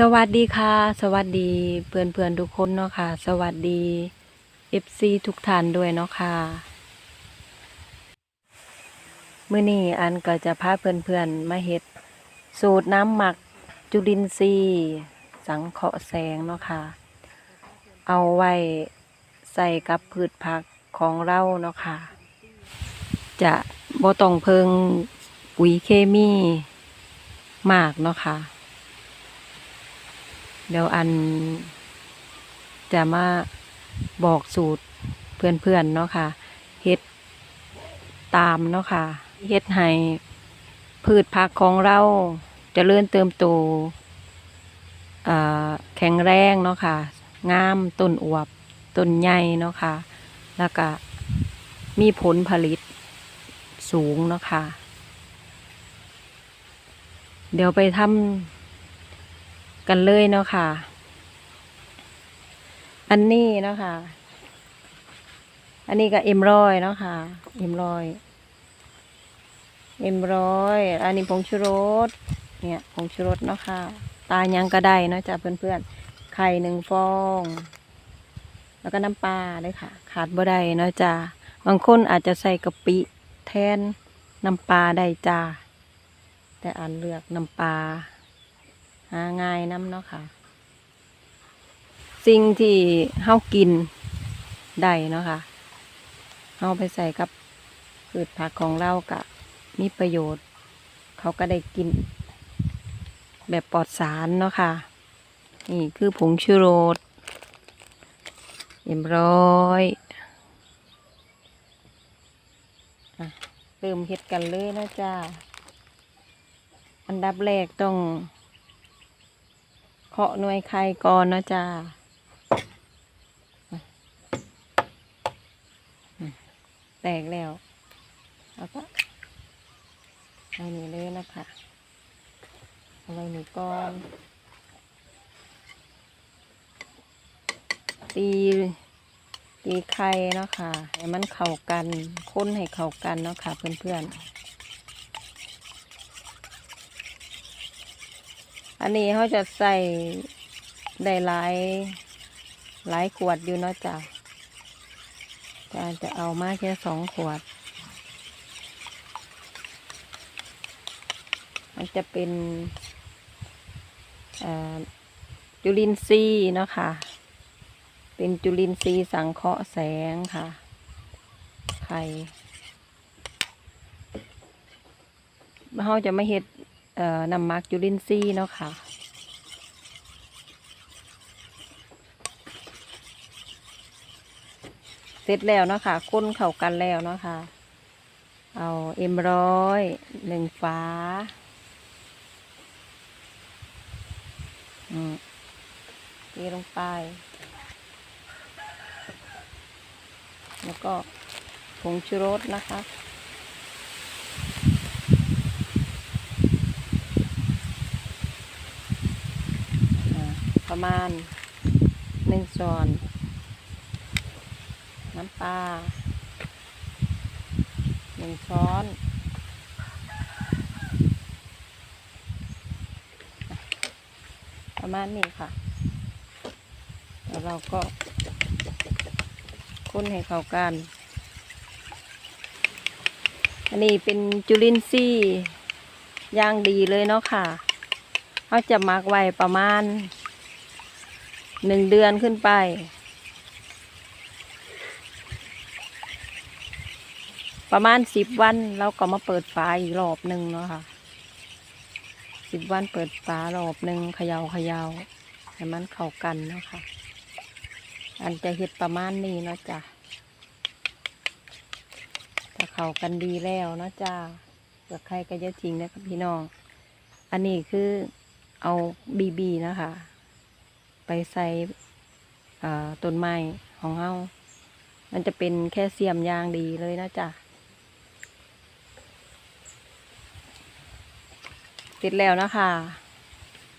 สวัสดีค่ะ สวัสดีเพื่อนเพื่อนๆทุกคนเนาะค่ะ สวัสดี FC ทุกท่านด้วยเนาะค่ะมื้อนี้อันก็จะพาเพื่อนเพื่อนๆมาเฮ็ด สูตรน้ำหมักจุลินทรีย์ สังเคราะห์แสงเนาะค่ะ เอาไว้ใส่กับพืชผักของเราเนาะค่ะ จะบ่ต้องเพิงปุ๋ยเคมีมากเนาะค่ะ เดี๋ยวอันจะมาบอกสูตรเพื่อนๆเนาะค่ะเฮ็ดตามเนาะค่ะเฮ็ดให้พืชผักของเราจเจริญเติมโตแข็งแรงเนาะค่ะงามต้นอวบต้นใหญ่เนาะค่ะ แล้วก็มีผลผลิตสูงเนาะค่ะ เดี๋ยวไปทำ กันเลยเนาะค่ะ อันนี้เนาะค่ะ อันนี้ก็เอ็มรอยเนาะค่ะ เอ็มรอยเอ็มรอย อันนี้ผงชูรส เนี่ยผงชูรสเนาะค่ะ ตายังก็ได้เนาะจ้ะเพื่อนๆ ไข่หนึ่งฟอง แล้วก็น้ำปลาเลยค่ะ ขาดบ่ได้เนาะจ้ะบางคนอาจจะใส่กะปิแทนน้ำปลาได้จ้าแต่อันเลือกน้ำปลาาง่ายน้ำเนาะค่ะ สิ่งที่เฮากินได้เนาะค่ะเฮาไปใส่กับพืชผักของเรากะมีประโยชน์ เขาก็ได้กิน แบบปลอดสารเนาะค่ะ นี่คือผงชูรสเรียบร้อยเริ่มเฮ็ดกันเลยนะจ้า อันดับแรกต้อง เคาะหน่วยไข่ก่อนนะจ้าแตกแล้วแล้วก็เอานี่เลยนะคะเอาไว้นี่ก่อนตีตีไข่เนาะค่ะให้มันเข้ากัน ค้นให้เข้ากันเนาะค่ะเพื่อนๆ อันนี้เขาจะใส่ได้หลายหลายขวดอยู่เนาะจ้ะจะจะเอามาแค่สองขวด มันจะเป็นจุลินทรีย์เนาะค่ะ เป็นจุลินทรีย์สังเคราะห์แสงค่ะ ไข่เขาจะไม่เฮ็ด นำมักจุลินทรีย์เนาะค่ะ เสร็จแล้วเนาะค่ะค้นเข้ากันแล้วเนาะค่ะ เอาเอ็มร้อยหนึ่งฝาอืมเทลงไป แล้วก็ผงชูรสนะคะ อ่าประ มาณหนึ่งช้อน น้ำปลาหนึ่งช้อนประมาณนี้ค่ะ แล้วเราก็คนให้เข้ากัน อันนี้เป็นจุลินทรีย์ย่างดีเลยเนาะค่ะ เขาจะมักไว้ประมาณ หนึ่งเดือนขึ้นไป ประมาณสิบวันเราก็มาเปิดฝาอีกรอบหนึ่งเนาะค่ะสิบวันเปิดฝารอบหนึ่งเขยา่าเขย่าให้มันเข้ากันเนาะค่ะ อันจะเห็ดประมาณนี้เนาะจ้ะถ้าเข้ากันดีแล้วเนาะจ้าเกิดใครก็จะทิ้งนะครับพี่น้อง อันนี้คือเอาบีบีนะคะ ไปใส่ต้นไม้ของเฮามันจะเป็นแค่เสียมยางดีเลยนะจ๊ะติดแล้วนะคะ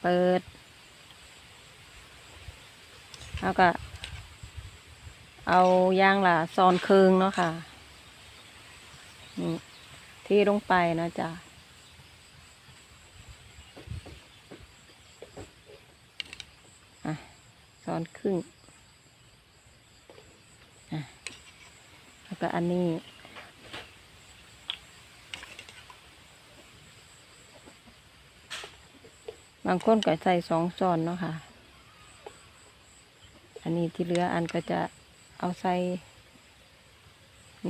เปิดแล้วก็ เอายางละซอนเคืองเนาะค่ะนี่ที่ลงไปนะจ๊ะ ซ้อนครึ่งแล้วก็อันนี้บางคนก็ใส่สองซ้อนเนาะค่ะ อันนี้ที่เหลืออันก็จะเอาใส่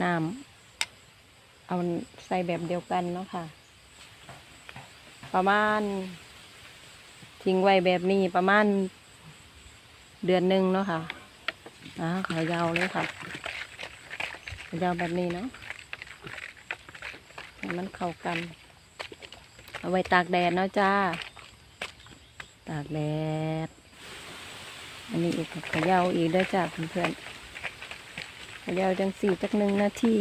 น้ำเอาใส่แบบเดียวกันเนาะค่ะ ประมาณทิ้งไว้แบบนี้ประมาณ เดือนหนึ่งเนาะค่ะอ่าขายาวเลยค่ะขายาวแบบนี้เนาะให้มันเข้ากัน เอาไว้ตากแดดเนาะจ้า ตากแดด อันนี้อีกขยาวอีกเด้อจ้าเพื่อนๆขายาวจังสี่จักหนึ่งนาที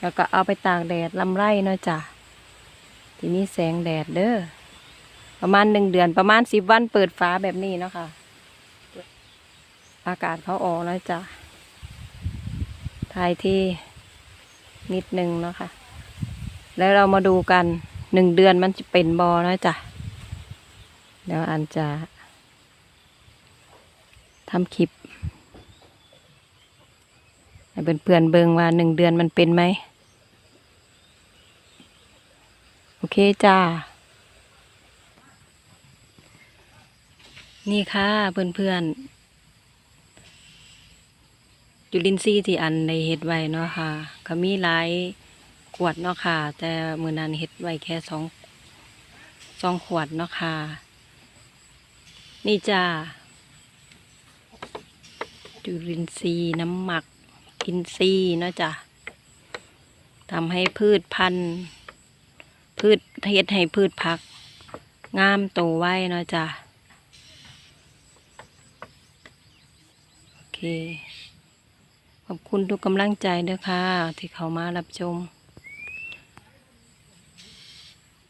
แล้วก็เอาไปตากแดดลำไรเนาะจ้าที่มีแสงแดดเด้อประมาณหนึ่งเดือนประมาณสิบวันเปิดฟ้าแบบนี้เนาะค่ะ อากาศเขาออกแล้วจ้ะถ่ายที่นิดนึงเนาะค่ะ แล้วเรามาดูกันหนึ่งเดือนมันจะเป็นบอนะจ้ะเดี๋ยวอันจะทำคลิปให้เพื่อนๆเบิงว่าหนึ่งเดือนมันเป็นไหม โอเคจ้า นี่ค่ะเพื่อนๆ จุลินทรีย์ที่อันในเฮ็ดไว้เนาะค่ะ ก็มีหลายขวดเนาะค่ะ แต่มือนั้นเฮ็ดไว้แค่สองสองขวดเนาะค่ะ นี่จ้าจุลินทรีย์น้ำหมักอินทรีย์เนาะจ้ะทำให้พืชพันธุ์ พืชเฮ็ดให้พืชพัก งามโตไว้เนาะจ้ะโอเค ขอบคุณทุกกำลังใจด้อค่ะ ที่เขามารับชม